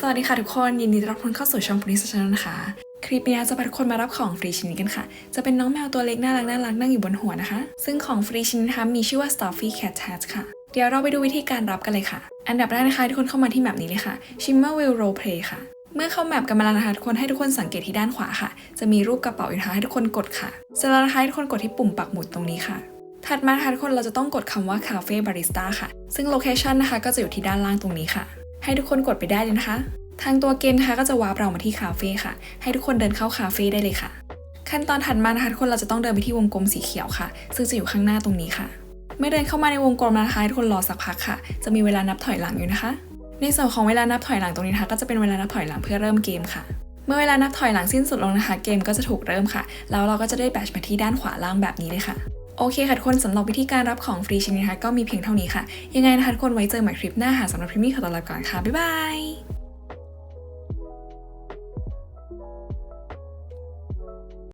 สวัสดีค่ะทุกคนยินดีต้อนรับทุกคนเข้าสู่ช่อง Police Channel นะคะ คลิปนี้จะพาทุกคนมารับของฟรีชิ้นนี้กันค่ะ จะเป็นน้องแมวตัวเล็กน่ารักน่ารักนั่งอยู่บนหัวนะคะ ซึ่งของฟรีชิ้นนี้นะคะมีชื่อว่า Stuffy Cat Hat ค่ะ เดี๋ยวเราไปดูวิธีการรับกันเลยค่ะ อันดับแรกนะคะทุกคนเข้ามาที่แมปนี้เลยค่ะ Shimmer Will Role Play ค่ะ เมื่อเข้าแมปกันมาแล้วนะคะทุกคนให้ทุกคนสังเกตที่ด้านขวาค่ะ จะมีรูปกระเป๋าอยู่นะคะให้ทุกคนกดค่ะเสร็จแล้วนะคะให้ทุกคนกดที่ปุ่มปักหมุดตรงนี้ค่ะ ถัดมานะคะทุกคนเราจะต้องกดคำว่า Cafe Barista ค่ะ ซึ่งโลเคชันนะคะก็จะอยู่ที่ด้านล่างตรงนี้ค่ะ ให้ทุกคนกดไปได้เลยนะคะ ทางตัวเกมนะคะก็จะวาร์ปเรามาที่คาเฟ่ค่ะ ให้ทุกคนเดินเข้าคาเฟ่ได้เลยค่ะ ขั้นตอนถัดมานะคะทุกคนเราจะต้องเดินไปที่วงกลมสีเขียวค่ะ ซึ่งจะอยู่ข้างหน้าตรงนี้ค่ะ เมื่อเดินเข้ามาในวงกลมแล้วนะคะทุกคนรอสักพักค่ะ จะมีเวลานับถอยหลังอยู่นะคะ ในส่วนของเวลานับถอยหลังตรงนี้นะคะก็จะเป็นเวลานับถอยหลังเพื่อเริ่มเกมค่ะเมื่อเวลานับถอยหลังสิ้นสุดลงนะคะ เกมก็จะถูกเริ่มค่ะ แล้วเราก็จะได้แบตมาที่ด้านขวาล่างแบบนี้เลยค่ะ โอเคค่ะทุกคนสำหรับวิธีการรับของฟรีชิ้นนี้นะคะก็มีเพียงเท่านี้ค่ะ ยังไงนะคะทุกคนไว้เจอใหม่คลิปหน้าหาสำหรับคลิปนี้ขอตัวลาไปก่อนค่ะ บ๊ายบาย